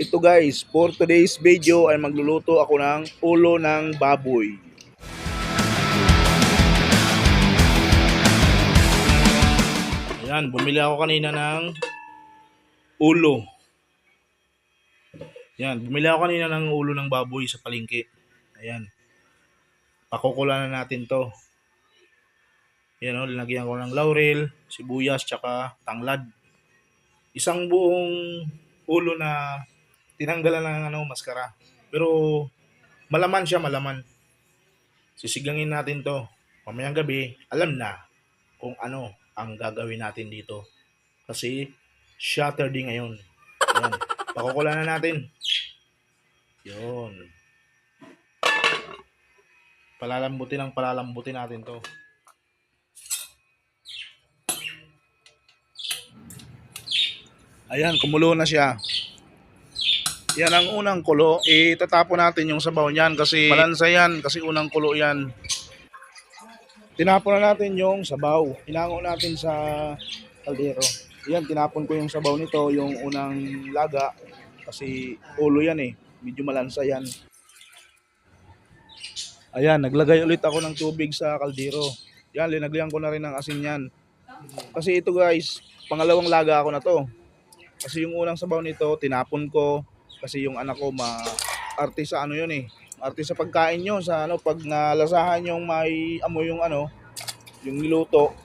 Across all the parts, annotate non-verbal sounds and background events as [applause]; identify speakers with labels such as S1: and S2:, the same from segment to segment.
S1: Ito guys, for today's video ay magluluto ako ng ulo ng baboy. Ayan, bumili ako kanina ng ulo. Ayan, bumili ako kanina ng ulo ng baboy sa palengke. Ayan. Pakukulan na natin to. Ayan o, linagyan ko ng laurel, sibuyas, tsaka tanglad. Isang buong ulo na tinanggalan ng ano, maskara. Pero malaman siya, malaman. Sisigangin natin to. Mamayang gabi, alam na kung ano ang gagawin natin dito. Kasi Saturday ngayon. Ayan. [laughs] Pakukulan na natin. Yun. Palalambutin ang palalambutin natin to. Ayan, kumulo na siya. Yan ang unang kulo. Itatapon natin yung sabaw niyan kasi malansa yan. Kasi unang kulo yan. Tinapon na natin yung sabaw. Inango natin sa kaldero. Yan, tinapon ko yung sabaw nito, yung unang laga. Kasi ulo yan eh. Medyo malansa yan. Ayan, naglagay ulit ako ng tubig sa kaldero. Yan, linagyan ko na rin ng asin yan. Kasi ito guys, pangalawang laga ako na to. Kasi yung unang sabaw nito, tinapon ko. Kasi yung anak ko, ma arte sa ano yun eh. Arte sa pagkain yun. Sa ano, pag nalasahan yung may amoy yung ano, yung niluto,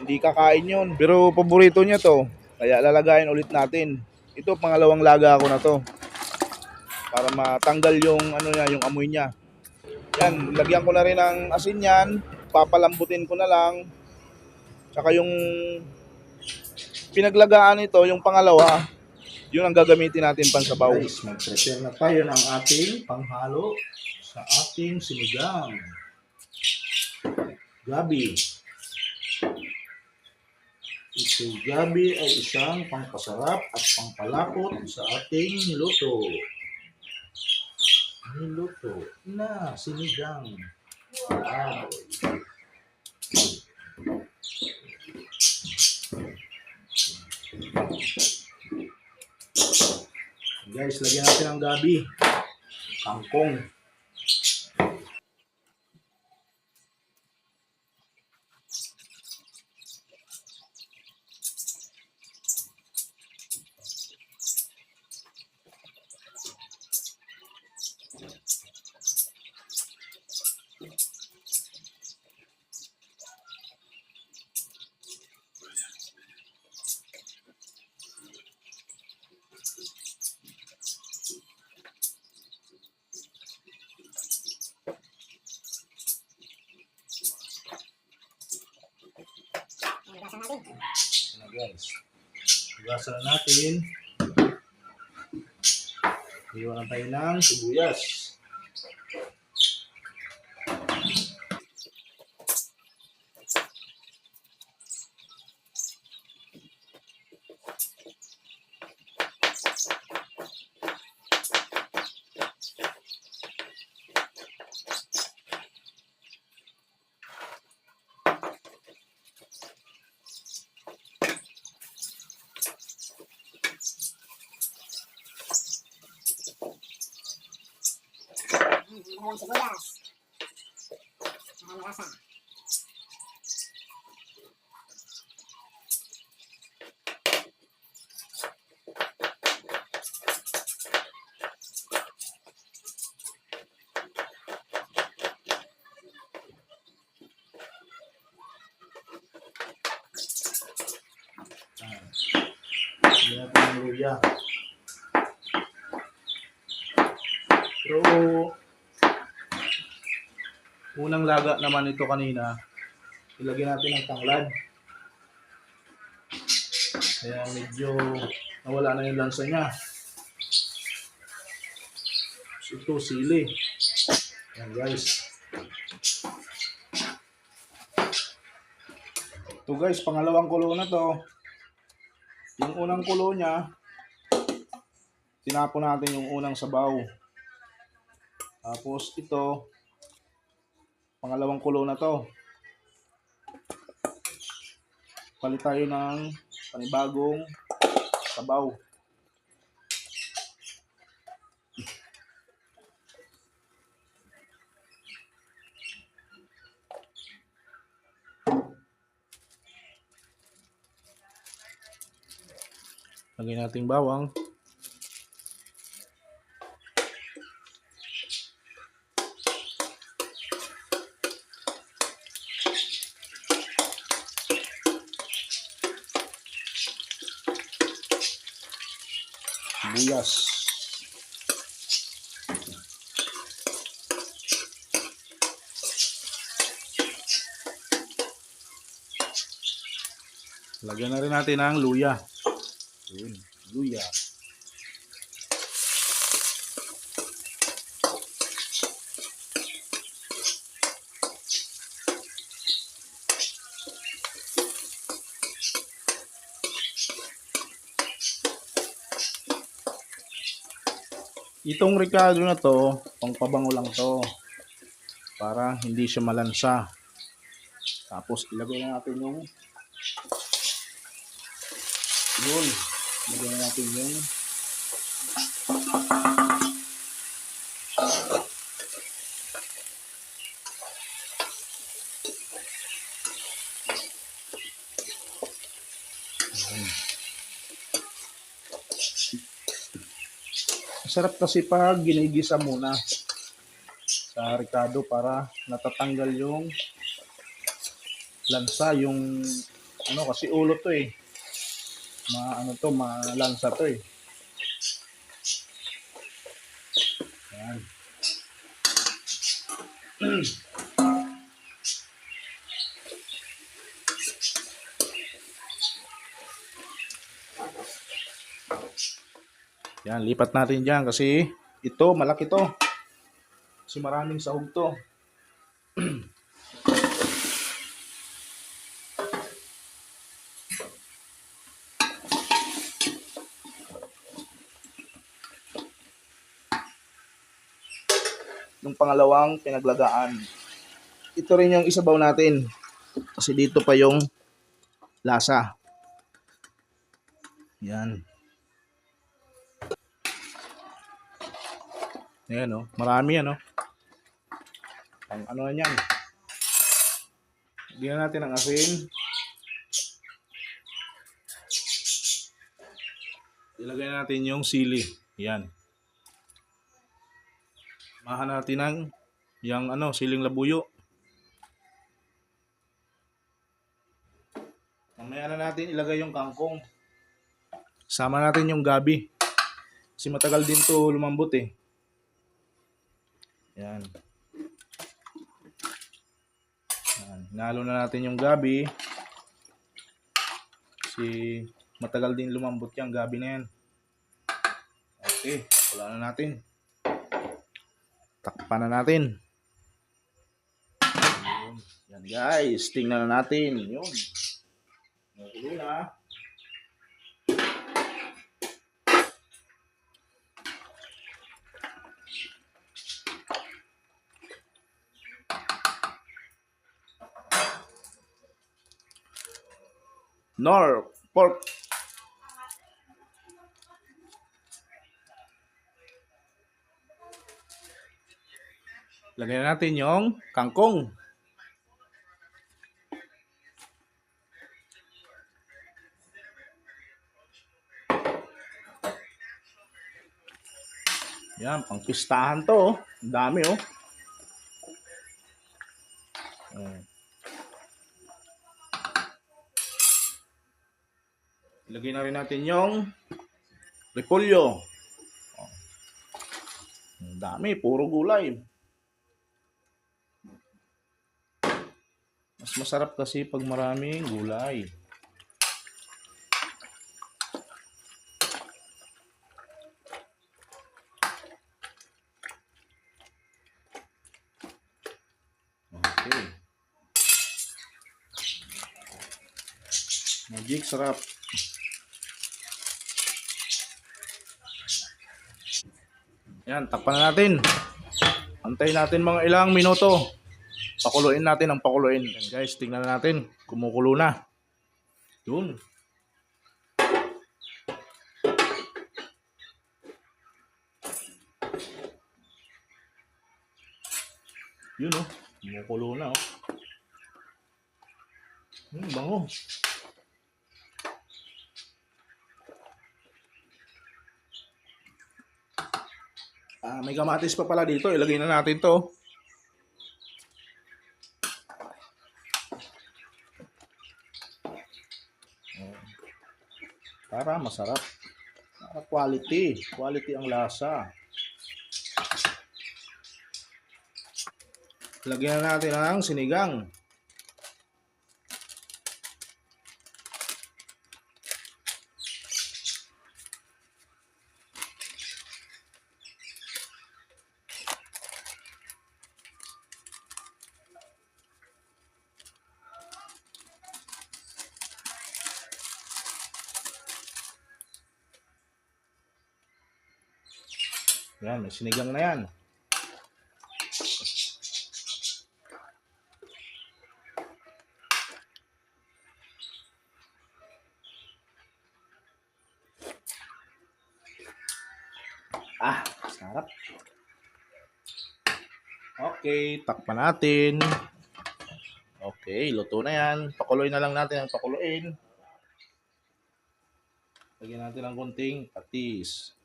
S1: hindi kakain yun. Pero paborito niya to. Kaya lalagayin ulit natin. Ito, pangalawang laga ako na to. Para matanggal yung ano niya, yung amoy niya. Yan, lagyan ko na rin ng asin yan. Papalambutin ko na lang. Tsaka yung pinaglagaan nito, yung pangalawa, yun ang gagamitin natin pansabaw. Guys, mag-prepare na tayo ng ating panghalo sa ating sinigang. Gabi. Ito gabi ay isang pangpasarap at pangpalapot sa ating niluto. Niluto na sinigang. Wow. Guys, lagyan natin ng gabi. Kangkong. Na guys. Hugasan na natin. Iwan tayo ng sibuyas.
S2: Ang sibuyas.
S1: Unang laga naman ito kanina, ilagyan natin ng tanglad. Kaya medyo nawala na yung lansa niya. So, ito, sili. Yan guys. Ito guys, pangalawang kulo na to. Yung unang kulo niya, tinapon natin yung unang sabaw. Tapos ito, Pangalawang kulo na to. Palit tayo ng panibagong sabaw. Lagyan natin bawang. Sibuyas. Lagyan na rin natin ng luya. Yun, luya. Itong Ricardo na to, pangpabango lang to. Para hindi siya malansa. Tapos ilagay na natin yung yun. Ilagay na natin yung Masarap kasi pag ginigisa muna sa Ricardo para natatanggal yung lansa, yung ano kasi ulo to eh. Ma ano to, malansa to eh. Yan. [clears throat] Yan, lipat natin dyan kasi ito, malaki to. Kasi maraming sahog to. [clears throat] Yung pangalawang pinaglagaan. Ito rin yung isabaw natin. Kasi dito pa yung lasa. Yan. Ayan oh, marami ano. Ang ano na yan. Bigyan natin ng asin. Ilagay natin yung sili. Yan. Mahan natin ng yung ano, siling labuyo. Mamaya na natin ilagay yung kangkong. Sama natin yung gabi. Kasi matagal din to lumambot eh. Yan. Yan. Nalo na natin yung gabi. Kasi matagal din lumambot yung gabi na yan. Okay. Wala na natin. Takpan na natin. Yan guys. Tingnan na natin. Yun. Nakulo na. Nor pork. Lagyan natin yung kangkong. Yan, pang pistahan to. oh. Ang dami oh. Ilagay na rin natin yung repolyo. Oh. Ang dami, puro gulay. Mas masarap kasi pag maraming gulay. Okay. Magic sarap. Yan, takpan na natin. Antayin natin mga ilang minuto. Pakuluin natin ang pakuluin. Yan guys, tingnan natin. Kumukulo na. Yun. Yun oh. Kumukulo na oh. Hmm, bango. May kamatis pa pala dito. Ilagay na natin to. Para masarap. Quality. Quality ang lasa. Lagyan na natin ang sinigang. Yan, may sinigang na yan. Ah, sarap. Okay, takpan natin. Okay, luto na yan. Pakuloy na lang natin ang pakuluin. Lagyan natin ng kunting patis.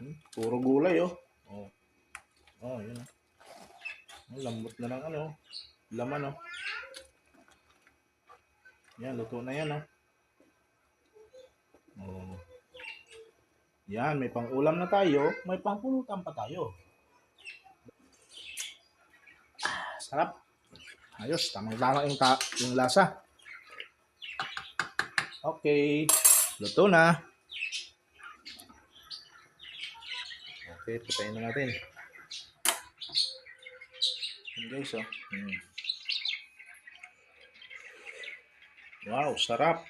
S1: Hmm, puro gulay oh. Oh, oh yun oh. Ang lambot na ng ano. Laman oh. Yan, luto na yan oh. Oh. Yan, may pang-ulam na tayo, may pang-pulutan pa tayo. Ah, sarap. Ayos, tamang-tama yung, ta- yung lasa. Okay, luto na. Okay, patayin na natin. Yan guys, oh. Hmm. Wow, sarap.